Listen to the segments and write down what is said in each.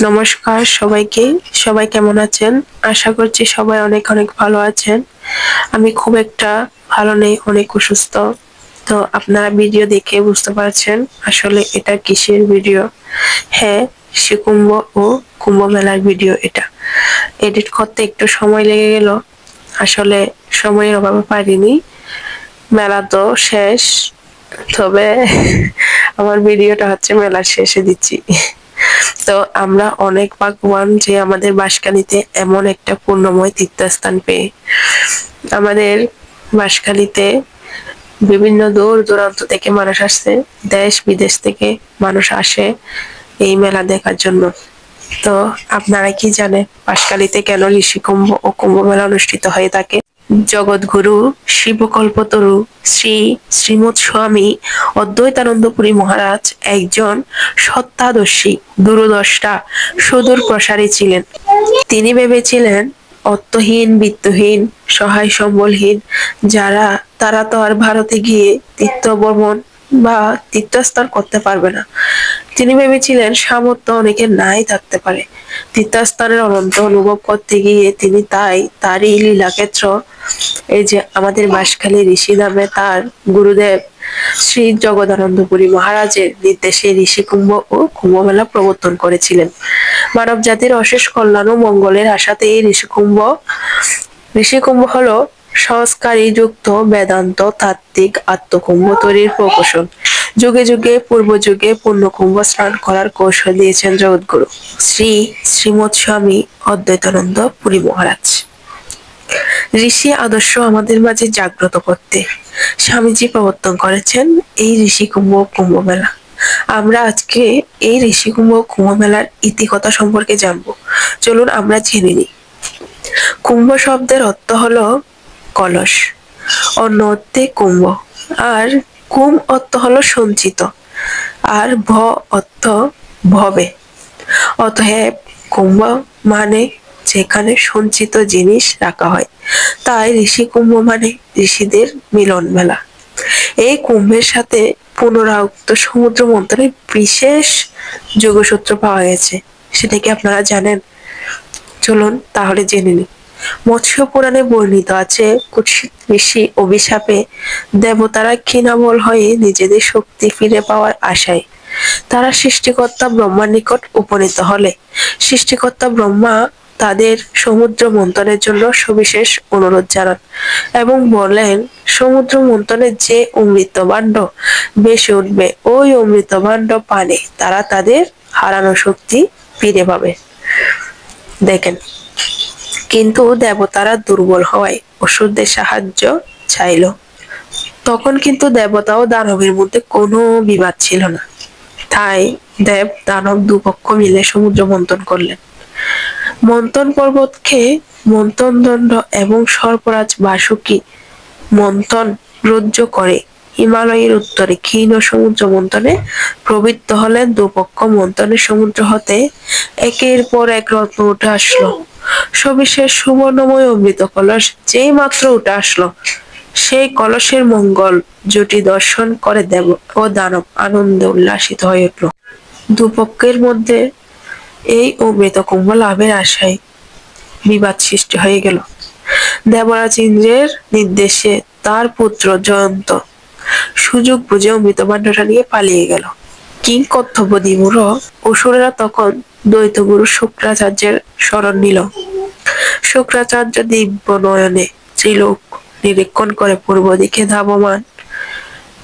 নমস্কার সবাইকে। সবাই কেমন আছেন? আশা করছি সবাই অনেক অনেক ভালো আছেন। আমি খুব একটা ভালো নেই, অনেক অসুস্থ। তো আপনারা ভিডিও দেখে বুঝতে পারছেন আসলে এটা কিসের ভিডিও। হ্যাঁ সে কুম্ভ ও কুম্ভ মেলার ভিডিও এটা। এডিট করতে একটু সময় লেগে গেল। আসলে সময়ের অভাবে পারিনি। মেলা তো শেষ। তবে আমার ভিডিওটা হচ্ছে মেলার শেষে দিচ্ছি। তো আমরা অনেক ভাগ্যবান যে আমাদের বাসকালীতে এমন একটা পূর্ণময় তীর্থস্থান পেয়ে আমাদের বাসকালীতে বিভিন্ন দূর দূরান্ত থেকে মানুষ আসছে, দেশ বিদেশ থেকে মানুষ আসে এই মেলা দেখার জন্য। তো আপনারা কি জানেন বাসকালীতে কেন ঋষি কুম্ভ ও কুম্ভ মেলা অনুষ্ঠিত হয়ে থাকে? জগৎগুরু শিবকল্পতরু শ্রী শ্রীমৎ স্বামী অদ্বৈতানন্দপুরী মহারাজ একজন সত্তাদর্শী, দূরদর্শা, সুদূর প্রসারী ছিলেন। তিনি ভেবেছিলেন, অর্থহীন, বিত্তহীন, সহায় সম্বলহীন, যারা, তারা তো আর ভারতে গিয়ে তীর্থ ভ্রমণ বা তীর্থস্থান করতে পারবে না। তিনি ভেবেছিলেন, সামর্থ্য অনেকের নাই থাকতে পারে। তীর্থস্থানের অনন্ত অনুভব করতে গিয়ে তিনি তাই, তারই লীলাক্ষেত্র এই যে আমাদের বাঁশখালী ঋষি নামে তার গুরুদেব শ্রী জগদানন্দপুরী মহারাজের নির্দেশে ঋষি কুম্ভ ও কুম্ভ মেলা প্রবর্তন করেছিলেন। মানব জাতির অশেষ কল্যাণ ও মঙ্গলের আশাতে এই ঋষি কুম্ভ ঋষি কুম্ভ হলো সংস্কারী যুক্ত বেদান্ত তাত্ত্বিক আত্মকুম্ভ তৈরির প্রকৌশল। যুগে যুগে, পূর্ব যুগে পূর্ণকুম্ভ স্নান করার কৌশল দিয়েছেন জগৎগুরু শ্রী শ্রীমৎ স্বামী অদ্বৈতানন্দ পুরী মহারাজ। ঋষি আদর্শ আমাদের মাঝে জাগ্রত করতে। স্বামীজি প্রবর্তন করেছেন এই ঋষি কুম্ভ কুম্ভ মেলা আমরা আজকে এই ঋষি কুম্ভ কুম্ভ মেলার ইতিকথা সম্পর্কে জানব। চলুন আমরা জেনে নিই। কুম্ভ শব্দের অর্থ হলো কলস। অন্য অর্থে কুম্ভ। আর কুম অর্থ হলো সঞ্চিত। আর ভ অর্থ ভবে। অতএব কুম্ভ মানে যেখানে সঞ্চিত জিনিস রাখা হয়, তাই ঋষি কুম্ভ মানে ঋষিদের মিলন মেলা। এই কুম্ভের সাথে পুনরাউক্ত সমুদ্র মন্থনের বিশেষ যোগসূত্র পাওয়া গেছে। সেটা কি আপনারা জানেন? চলুন তাহলে জেনে নিই। মৎস্য পুরাণে বর্ণিত আছে, কুৎসিত ঋষি অভিশাপে দেবতারা ক্ষীণাবল হয়ে নিজেদের শক্তি ফিরে পাওয়ার আশায় তারা সৃষ্টিকর্তা ব্রহ্মার নিকট উপনীত হলে। সৃষ্টিকর্তা ব্রহ্মা তাদের সমুদ্র মন্থনের জন্য সবিশেষ অনুরোধ জানান এবং বলেন, সমুদ্র মন্থনের যে অমৃত ভাণ্ড বেশি উঠবে, ওই অমৃত ভাণ্ড পানে তারা তাদের হারানো শক্তি ফিরে পাবে। দেখেন, কিন্তু দেবতারা দুর্বল হওয়ায় অসুরদের সাহায্য চাইল। তখন কিন্তু দেবতা ও দানবের মধ্যে কোনো বিবাদ ছিল না। তাই দেব, দানব দুপক্ষ মিলে সমুদ্র মন্থন করলেন। মন্থন পর্বতকে মন্থন দণ্ড এবং সর্পরাজ বাসুকি মন্থন রুজ্জ করে। হিমালয়ের উত্তরে ক্ষীণ সমুদ্র মন্থনে প্রবৃত্ত হলেন দুপক্ষ। মন্থনের সমুদ্র হতে একের পর এক রত্ন উঠে আসলো। সবিশেষ সুবর্ণময় অমৃত কলস যেই মাত্র উঠে আসলো, সেই কলসের মঙ্গল জুটি দর্শন করে দেব ও দানব আনন্দে উল্লাসিত হয়ে উঠল। দুপক্ষের মধ্যে এই অমৃত কুম্ভ লাভের আশায় বিবাদ সৃষ্টি হয়ে গেল। দেবরাজ ইন্দ্রের নির্দেশে তার পুত্র জয়ন্ত সুযোগ বুঝে অমৃত ভাণ্ডটা নিয়ে পালিয়ে গেল। কিং কর্তব্য দিমুর অসুরেরা তখন দ্বৈত গুরু শুক্রাচার্যের স্মরণ নিল। শুক্রাচার্য দিব্য নয়নে ত্রিলোক নিরীক্ষণ করে পূর্ব দিকে ধাবমান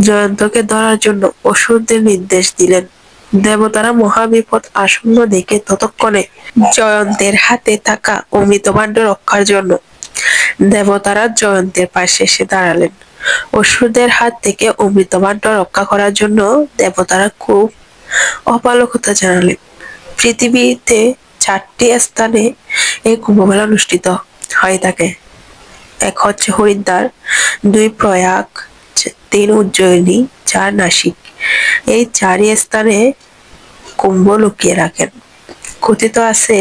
জয়ন্তকে ধরার জন্য অসুরদের নির্দেশ দিলেন। দেবতারা মহাবিপদ আসন্ন দেখে ততক্ষণে জয়ন্তের হাতে থাকা অমৃত ভাণ্ড রক্ষার জন্য দেবতারা জয়ন্তের পাশে এসে দাঁড়ালেন। অসুরদের হাত থেকে অমৃত ভাণ্ড রক্ষা করার জন্য দেবতারা খুব অপালকতা জানালেন। পৃথিবীতে চারটি স্থানে এই কুম্ভমেলা অনুষ্ঠিত হয়ে থাকে। এক হচ্ছে হরিদ্বার, দুই প্রয়াগ, তিন উজ্জয়িনী, চার নাসিক। এই চারি স্থানে কুম্ভ লুকিয়ে রাখেন। কথিত আছে,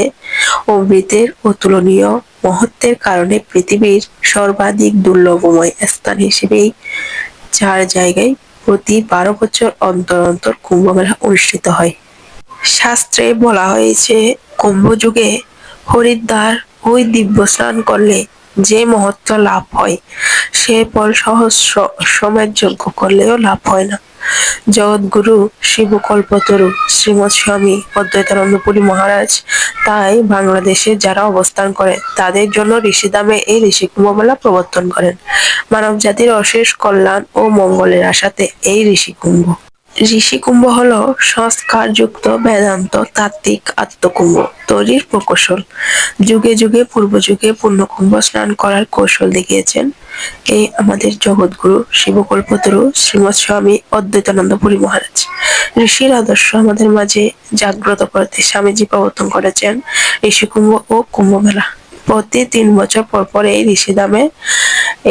অমৃতের অতুলনীয় মহত্বের কারণে পৃথিবীর সর্বাধিক দুর্লভময় স্থান হিসেবেই চার জায়গায় প্রতি বারো বছর অন্তর অন্তর কুম্ভ মেলা অনুষ্ঠিত হয়। শাস্ত্রে বলা হয়েছে কুম্ভযুগে হরিদ্বার ওই দিব্য স্নান করলে যে মহত্ব লাভ হয়, সে ফল সহস্র সমেত যজ্ঞ করলেও লাভ হয় না। জগৎগুরু শিবকল্পতরু শ্রীমৎ স্বামী অদ্বৈতানন্দপুরী মহারাজ, তাই বাংলাদেশে যারা অবস্থান করে, তাদের জন্য ঋষি দামে এই ঋষি কুম্ভমেলা প্রবর্তন করেন। মানব জাতির অশেষ কল্যাণ ও মঙ্গলের আশাতে এই ঋষি কুম্ভ। ঋষি কুম্ভ হল সংস্কারযুক্ত বেদান্ত তাত্ত্বিক আত্মকুম্ভ, তৈরির প্রকৌশল। যুগে যুগে, পূর্ব যুগে পূর্ণকুম্ভ স্নান করার কৌশল দেখিয়েছেন এই আমাদের জগৎগুরু শিবকল্পতরু শ্রীমৎ স্বামী অদ্বৈতানন্দ পুরী মহারাজ। ঋষির আদর্শ আমাদের মাঝে জাগ্রত করতে স্বামীজি প্রবর্তন করেছেন ঋষি কুম্ভ ও কুম্ভ মেলা প্রতি তিন বছর পর পর এই ঋষি ঋষিধামে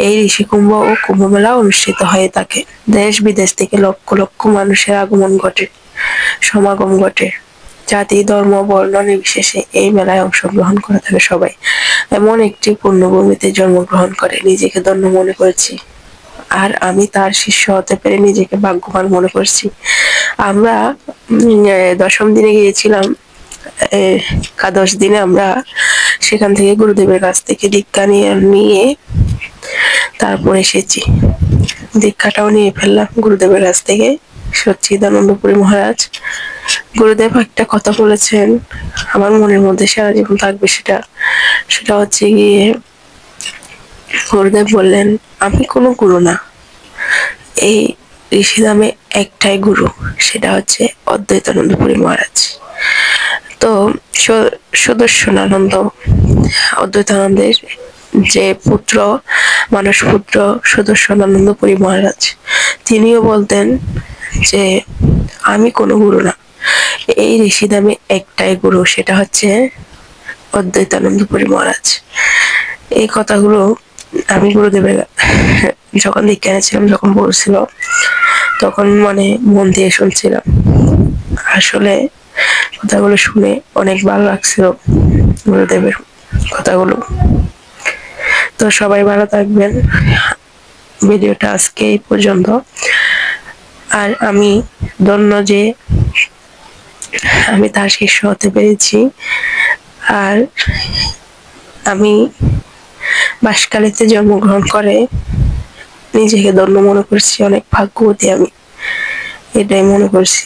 এই ঋষি কুম্ভ ও কুম্ভ মেলা অনুষ্ঠিত হয়ে থাকে। দেশ বিদেশ থেকে লক্ষ লক্ষ মানুষের আগমন ঘটে, সমাগম ঘটে। জাতি, ধর্ম, বর্ণ নির্বিশেষে এই মেলায় অংশগ্রহণ করে থাকে সবাই। এমন একটি পূর্ণভূমিতে জন্মগ্রহণ করে, নিজেকে ধন্য মনে করেছি। আর আমি তার শিষ্য হতে পেরে নিজেকে ভাগ্যবান মনে করছি। আমরা দশম দিনে গিয়েছিলাম। একাদশ দিনে আমরা সেখান থেকে গুরুদেবের কাছ থেকে দীক্ষা নিয়ে নিয়ে তারপর এসেছি। দীক্ষাটাও নিয়ে ফেললাম গুরুদেবের কাছ থেকে, সচ্চিদানন্দপুরী মহারাজ। গুরুদেব একটা কথা বলেছেন, আমার মনের মধ্যে সারা জীবন থাকবে সেটা। সেটা হচ্ছে গিয়ে, গুরুদেব বললেন, আমি কোনো গুরু না। এই ঋষিধামে একটাই গুরু, সেটা হচ্ছে অদ্বৈতানন্দপুরী মহারাজ। তো সুদর্শনানন্দ অদ্বৈতানন্দের যে পুত্র, মানস পুত্র সুদর্শনানন্দ পুরী মহারাজ, তিনিও বলতেন যে, আমি কোনো গুরু না। এই ঋষিদামে একটাই গুরু, সেটা হচ্ছে অদ্বৈতানন্দ পুরী মহারাজ। এই কথাগুলো আমি গুরুদেবের যখন দীক্ষা এনেছিলাম যখন বলছিল তখন মানে মন দিয়ে শুনছিলাম। আসলে কথাগুলো শুনে অনেক ভালো লাগছিল গুরুদেবের কথাগুলো। তো সবাই ভালো থাকবেন। ভিডিওটা আজকে এই পর্যন্ত। আর আমি ধন্য যে আমি তার শিষ্য হতে পেরেছি। আর আমি বাসকালিতে জন্মগ্রহণ করে নিজেকে ধন্য মনে করছি, অনেক ভাগ্যবতী আমি। এটাই মনে করছি।